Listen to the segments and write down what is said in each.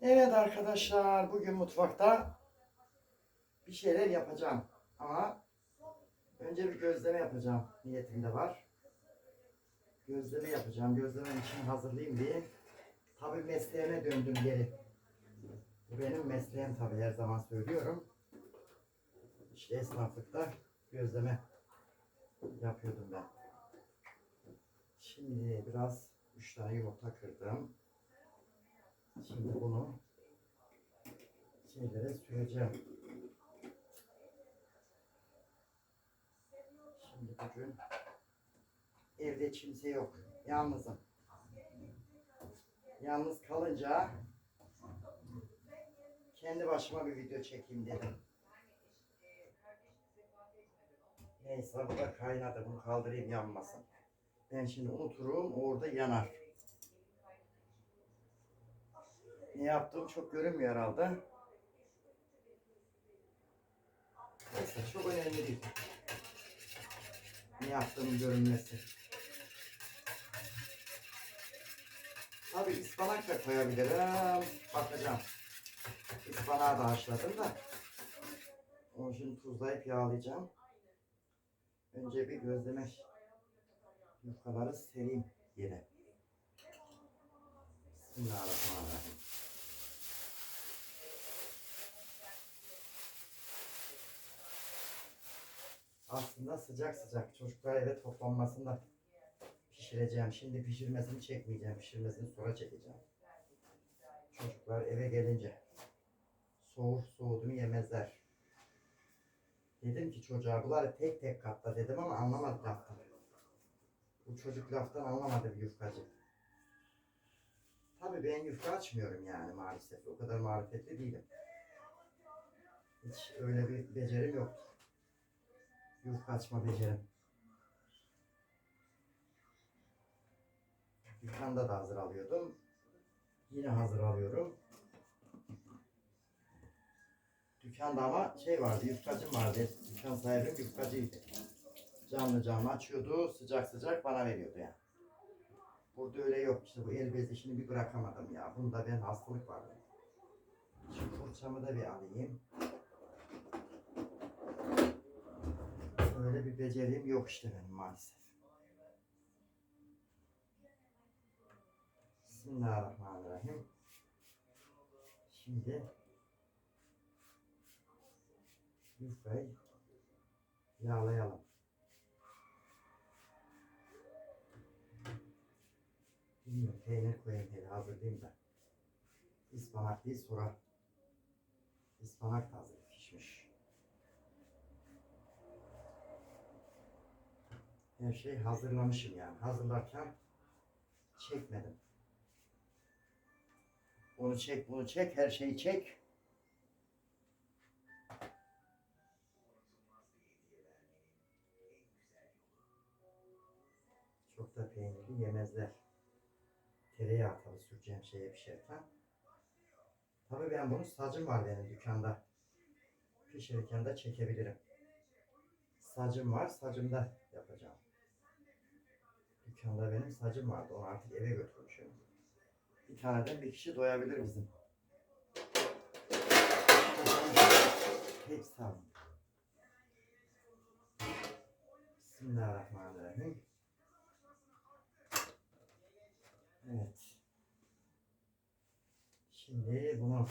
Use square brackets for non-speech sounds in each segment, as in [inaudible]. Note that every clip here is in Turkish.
Evet arkadaşlar bugün mutfakta bir şeyler yapacağım. Ama önce bir gözleme yapacağım. Niyetim de var. Gözleme yapacağım. Gözlemem için hazırlayayım diye. Tabii mesleğime döndüm geri. Bu benim mesleğim tabii her zaman söylüyorum. İşte esnaflıkta gözleme yapıyordum ben. Şimdi biraz 3 tane yumurta kırdım. Şimdi bunu şeylere süreceğim. Şimdi bugün evde kimse yok. Yalnızım. Yalnız kalınca kendi başıma bir video çekeyim dedim. Neyse bu da kaynadı. Bunu kaldırayım yanmasın. Ben şimdi unuturum. Orada yanar. Ne yaptığım çok görünmüyor herhalde. Neyse çok önemli değil. Ne yaptığımın görünmesi. Tabi ıspanak da koyabilirim. Bakacağım. Ispanağı da haşladım da. Onu şimdi tuzlayıp yağlayacağım. Önce bir gözleme yufkaları sereyim yere. Bismillahirrahmanirrahim. Aslında sıcak sıcak çocuklar eve toplanmasında pişireceğim. Şimdi pişirmesini çekmeyeceğim. Pişirmesini sonra çekeceğim. Çocuklar eve gelince soğur soğuduğunu yemezler. Dedim ki çocuğa bunları tek tek katla dedim ama anlamadı laftan. Bu çocuk laftan anlamadı bir yufkacı. Tabii ben yufka açmıyorum yani maalesef. O kadar marifetli değilim. Hiç öyle bir becerim yoktur. Yufka açma becerim. Dükkanda da hazır alıyordum. Yine hazır alıyorum. Dükkanda ama şey vardı, yufkacım vardı. Dükkan sahibim yufkacıydı. Canlı canlı açıyordu, sıcak sıcak bana veriyordu yani. Burada öyle yok işte bu el bez işini bir bırakamadım ya. Bunda ben hastalık var. Şu fırçamı da bir alayım. Öyle bir beceriğim yok işte benim maalesef. Bismillahirrahmanirrahim. Şimdi yufkayı yağlayalım. Bilmiyorum peynir koyayım hele hazırlayayım da. İspanak değil sonra. İspanak da hazır pişmiş. Her şey hazırlamışım yani. Hazırlarken çekmedim. Onu çek, bunu çek, her şeyi çek. Çok da peynirli yemezler. Tereyağı tabi süreceğim şeye pişerken. Tabii ben bunu sacım var benim dükkanda. Pişirirken de çekebilirim. Sacım var, sacımda yapacağım. Dükkanda benim sacım vardı, onu artık eve götürmüşüm. Bir taneden bir kişi doyabilir bizim. Pek sağ olun. Bismillahirrahmanirrahim. Evet. Şimdi bunu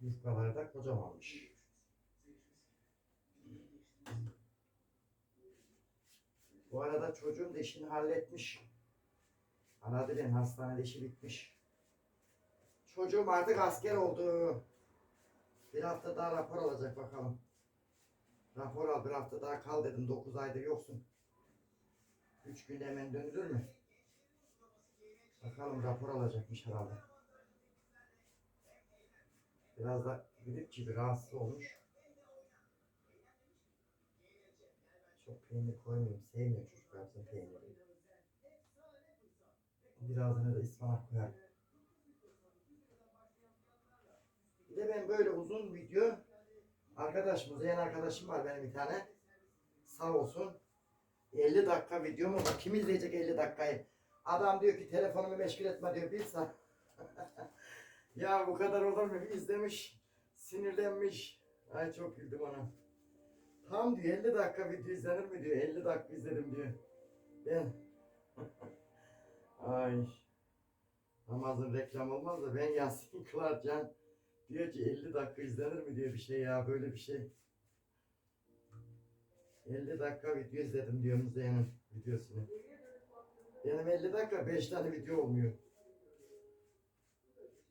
yufkaları da kocamanmış. Bu arada çocuğum da işini halletmiş. Aradı beni hastanede bitmiş. Çocuğum artık asker oldu. Bir hafta daha rapor alacak bakalım. Rapor al bir hafta daha kal dedim. 9 aydır yoksun. 3 günde hemen dönülür mü? Bakalım rapor alacakmış herhalde. Biraz da grip gibi rahatsız olmuş. Çok peynir koymayayım. Sevmiyor çocuklar bizim peyniri. Birazını da ıspanak koyar. Bir de ben böyle uzun video arkadaş, Müzeyyen arkadaşım var benim bir tane. Sağ olsun. 50 dakika video mu var? Kim izleyecek 50 dakikayı? Adam diyor ki telefonumu meşgul etme diyor bir saat. [laughs] ya bu kadar olur mu? İzlemiş, sinirlenmiş. Ay çok güldüm ona. Tam diyor 50 dakika video izlenir mi diyor. 50 dakika izledim diyor. Ben [laughs] Ay. Namazın reklam olmaz da ben Yasin Kılarcan diyor ki 50 dakika izlenir mi diyor bir şey ya böyle bir şey. 50 dakika video izledim diyor Müzeyyen'in videosunu. Benim 50 dakika 5 tane video olmuyor.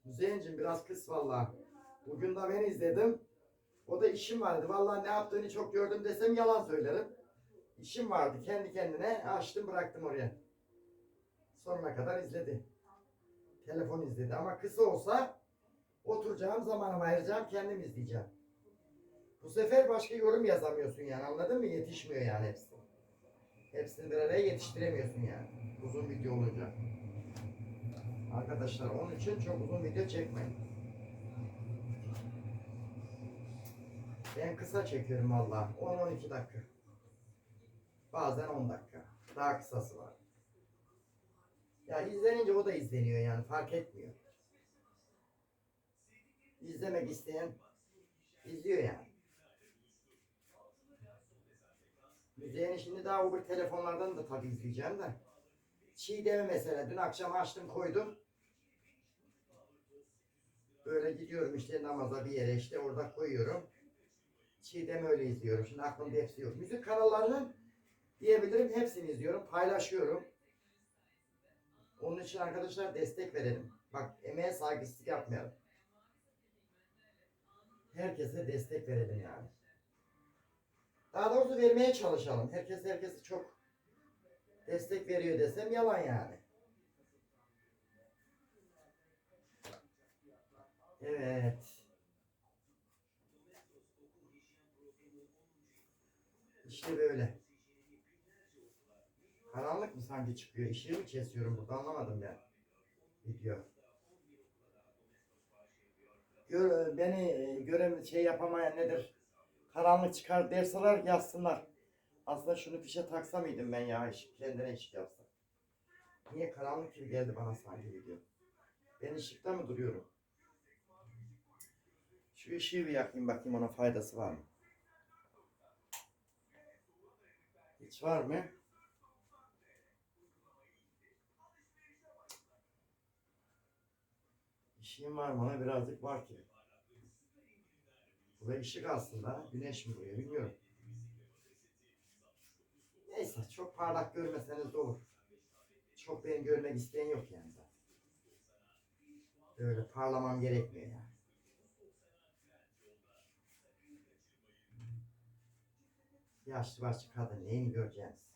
Müzeyyen'cim biraz kıs valla. Bugün de ben izledim. O da işim vardı. Vallahi ne yaptığını çok gördüm desem yalan söylerim. İşim vardı. Kendi kendine açtım bıraktım oraya. Sonuna kadar izledi. Telefon izledi. Ama kısa olsa oturacağım zamanımı ayıracağım kendim izleyeceğim. Bu sefer başka yorum yazamıyorsun yani anladın mı? Yetişmiyor yani hepsi. Hepsini bir araya yetiştiremiyorsun yani. Uzun video olunca. Arkadaşlar onun için çok uzun video çekmeyin. Ben kısa çekiyorum valla. 10-12 dakika. Bazen 10 dakika. Daha kısası var. Ya izlenince o da izleniyor yani fark etmiyor. İzlemek isteyen izliyor yani. Müzeyini şimdi daha öbür telefonlardan da tabii izleyeceğim de. Çiğdem'i mesela dün akşam açtım koydum. Böyle gidiyorum işte namaza bir yere işte orada koyuyorum. Çiğdem'i öyle izliyorum. Şimdi aklımda hepsi yok. Müzik kanallarının diyebilirim hepsini izliyorum. Paylaşıyorum. Onun için arkadaşlar destek verelim. Bak emeğe saygısızlık yapmayalım. Herkese destek verelim yani. Daha doğrusu vermeye çalışalım. Herkes herkesi çok destek veriyor desem yalan yani. Evet. İşte böyle. Karanlık mı sanki çıkıyor? Işığı mı kesiyorum burada anlamadım ben. Video. Gör, beni e, gören şey yapamayan nedir? Karanlık çıkar derseler yazsınlar. Aslında şunu fişe taksa mıydım ben ya ışık kendine ışık yapsa. Niye karanlık gibi geldi bana sanki video. Ben ışıkta mı duruyorum? Şu ışığı bir yakayım bakayım ona faydası var mı? Hiç var mı? İşim var? Ona birazcık var ki. Bu da ışık aslında. Güneş mi vuruyor bilmiyorum. Neyse çok parlak görmeseniz de olur. Çok beni görmek isteyen yok yani zaten. Öyle parlamam gerekmiyor yani. Yaşlı başlı kadın neyini göreceğiniz?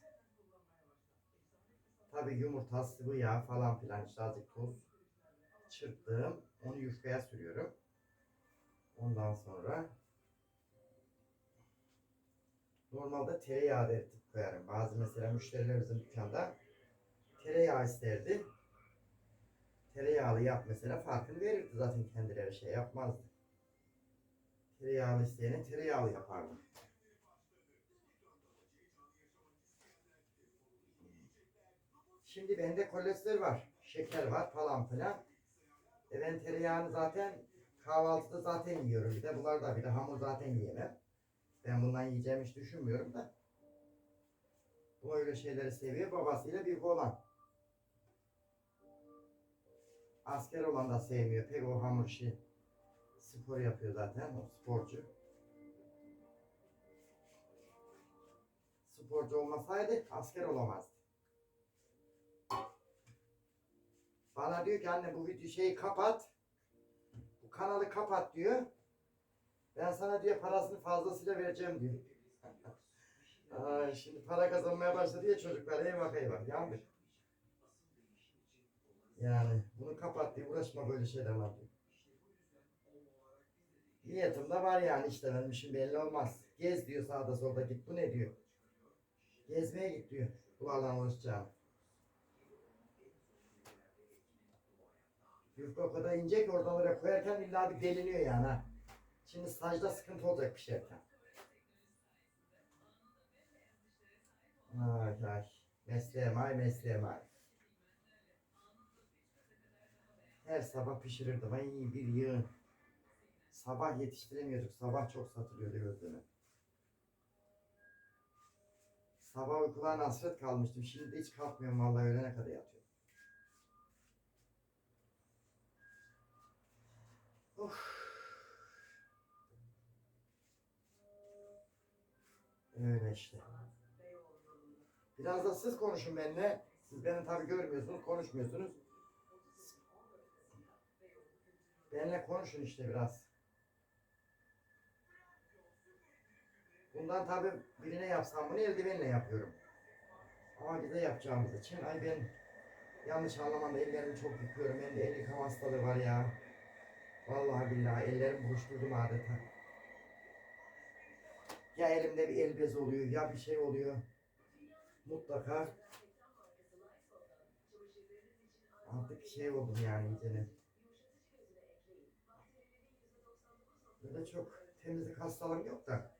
Tabi yumurta, sıvı yağ falan filan işte azıcık tuz çırptım. Onu yufkaya sürüyorum. Ondan sonra normalde tereyağı eritip koyarım. Bazı mesela müşterilerimizin dükkanda tereyağı isterdi. Tereyağlı yap mesela farkını verirdi zaten kendileri şey yapmazdı. Tereyağlı isteyene tereyağlı yapardım. Şimdi bende kolesterol var, şeker var falan filan. E ben tereyağını zaten kahvaltıda zaten yiyorum. Bir de bunlar da bir de hamur zaten yiyemem. Ben bundan yiyeceğimi hiç düşünmüyorum da. Bu öyle şeyleri seviyor. Babasıyla bir olan. Asker olan da sevmiyor. Pek o hamur işi. Spor yapıyor zaten. O sporcu. Sporcu olmasaydı asker olamazdı. Bana diyor ki anne bu video şeyi kapat. Bu kanalı kapat diyor. Ben sana diyor parasını fazlasıyla vereceğim diyor. [laughs] Ay, şimdi para kazanmaya başladı ya çocuklar eyvah eyvah yandık. Yani bunu kapat diye uğraşma böyle şeyler var diyor. Niyetim de var yani işte benim belli olmaz. Gez diyor sağda solda git bu ne diyor. Gezmeye git diyor. Bunlarla uğraşacağım. Yufka o kadar ince ki oradan oraya koyarken illa bir deliniyor yani ha. Şimdi stajda sıkıntı olacak pişerken. Ay ay. Mesleğim ay mesleğim ay. Her sabah pişirirdim. Ay bir yığın. Sabah yetiştiremiyorduk. Sabah çok satılıyordu gözleme. Sabah uykularına hasret kalmıştım. Şimdi hiç kalkmıyorum vallahi öğlene kadar yatıyorum. Öyle işte. Biraz da siz konuşun benimle. Siz beni tabii görmüyorsunuz, konuşmuyorsunuz. Benimle konuşun işte biraz. Bundan tabii birine yapsam bunu eldivenle yapıyorum. Ama bize yapacağımız için ay ben yanlış anlamam ellerimi çok yıkıyorum. Bende el yıkama hastalığı var ya. Vallahi billahi ellerimi buruşturdum adeta. Ya elimde bir el bezi oluyor ya bir şey oluyor. Mutlaka artık şey oldum yani iyice. Böyle çok temizlik hastalığım yok da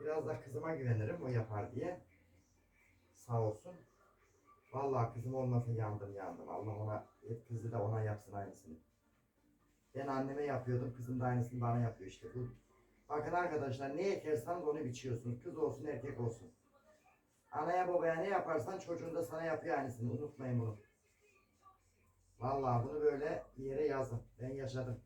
biraz da kızıma güvenirim o yapar diye. Sağ olsun. Vallahi kızım olmasa yandım yandım. Allah ona kızı da ona yapsın aynısını. Ben anneme yapıyordum. Kızım da aynısını bana yapıyor işte. Bu Bakın arkadaşlar ne ekerseniz onu biçiyorsunuz. Kız olsun erkek olsun. Anaya babaya ne yaparsan çocuğun da sana yapıyor aynısını. Unutmayın bunu. Vallahi bunu böyle bir yere yazın. Ben yaşadım.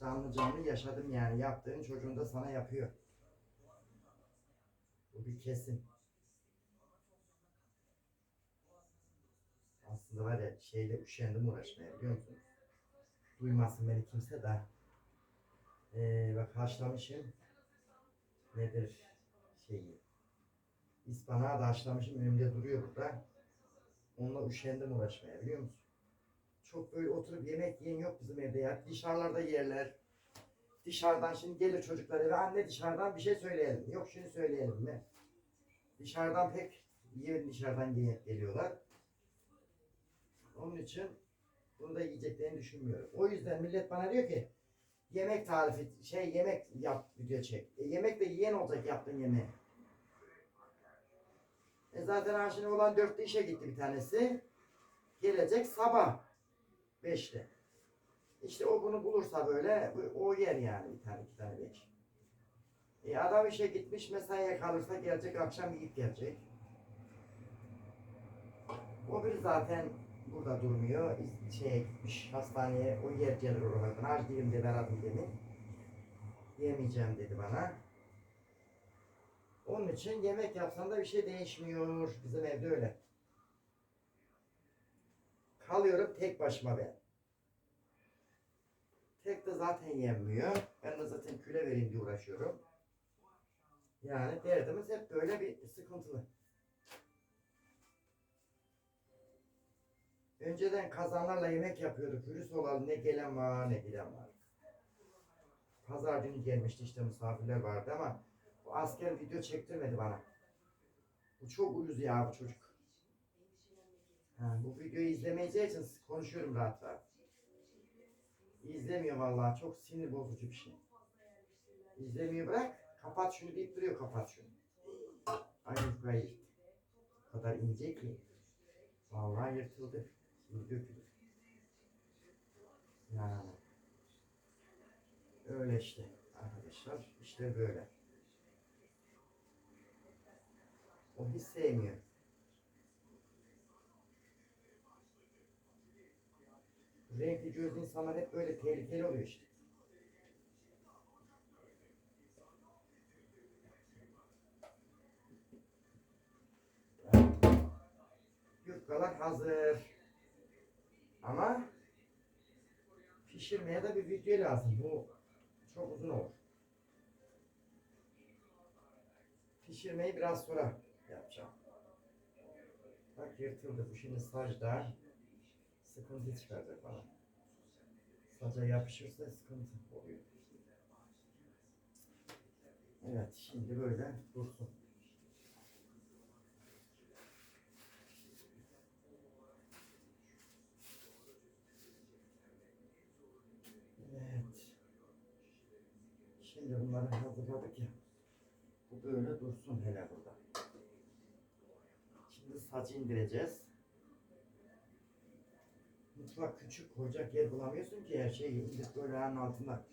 Canlı canlı yaşadım yani. Yaptığın çocuğun da sana yapıyor. Bu bir kesin. Aslında var ya şeyle üşendim uğraşmaya biliyor musunuz? Duymasın beni kimse de. Ee, bak haşlamışım. Nedir şeyi? İspanağı da haşlamışım önümde duruyor burada. Onunla üşendim uğraşmaya biliyor musun? Çok böyle oturup yemek yiyen yok bizim evde ya. Dışarılarda yerler. Dışarıdan şimdi gelir çocuklar eve anne dışarıdan bir şey söyleyelim. Yok şunu söyleyelim mi? Dışarıdan pek yiyen dışarıdan gel- geliyorlar. Onun için bunu da yiyeceklerini düşünmüyorum. O yüzden millet bana diyor ki yemek tarifi şey yemek yap video çek. E, yemek de yiyen olacak yaptığın yemeği. E zaten şimdi olan dörtte işe gitti bir tanesi. Gelecek sabah beşte. İşte o bunu bulursa böyle o yer yani bir tane iki tane beş. E adam işe gitmiş mesaiye kalırsa gelecek akşam yiyip gelecek. O bir zaten burada durmuyor. Şeye gitmiş hastaneye o yer gelir oralardan. Az değilim de aradım dedi. Yemeyeceğim dedi bana. Onun için yemek yapsan da bir şey değişmiyor. Bizim evde öyle. Kalıyorum tek başıma ben. Tek de zaten yenmiyor. Ben de zaten küle vereyim diye uğraşıyorum. Yani derdimiz hep böyle bir sıkıntılı. Önceden kazanlarla yemek yapıyorduk. Virüs olalı ne gelen var ne giden var. Pazar günü gelmişti işte misafirler vardı ama bu asker video çektirmedi bana. Bu çok uyuz ya bu çocuk. Ha, bu videoyu izlemeyeceği için konuşuyorum rahat rahat. İzlemiyor vallahi çok sinir bozucu bir şey. İzlemiyor bırak. Kapat şunu deyip duruyor kapat şunu. Ay. O kadar ince ki. Vallahi yırtıldı. Dökülür. Öyle işte arkadaşlar. İşte böyle. O hiç sevmiyor. Renkli gözlü insanlar hep böyle tehlikeli oluyor işte. Yufkalar hazır. Ama pişirmeye de bir video lazım. Bu çok uzun olur. Pişirmeyi biraz sonra yapacağım. Bak yırtıldı. Bu şimdi sacda sıkıntı çıkaracak bana. Saca yapışırsa sıkıntı oluyor. Evet şimdi böyle dursun. Evet. Şimdi bunları hazırladık ya. böyle dursun hele burada. Şimdi sacı indireceğiz. Mutfak küçük koyacak yer bulamıyorsun ki her şeyi indirip böyle ayağının altında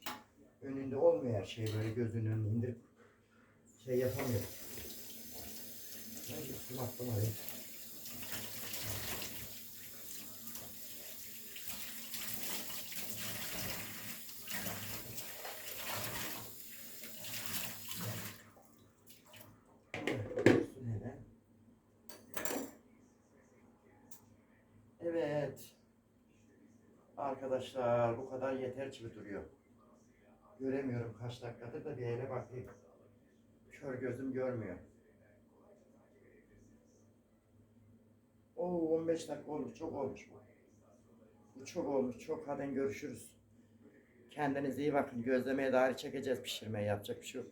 önünde olmuyor her şey böyle gözünün önüne indirip şey yapamıyoruz. Ben üstüme attım arayı. Evet, dursun hele. Evet. Arkadaşlar bu kadar yeter gibi duruyor. Göremiyorum kaç dakikadır da bir ele bakayım. Kör gözüm görmüyor. Oo 15 dakika olmuş. Çok olmuş bu. Bu çok olmuş. Çok hadi görüşürüz. Kendinize iyi bakın. Gözlemeye dair çekeceğiz pişirmeye. Yapacak bir şey yok.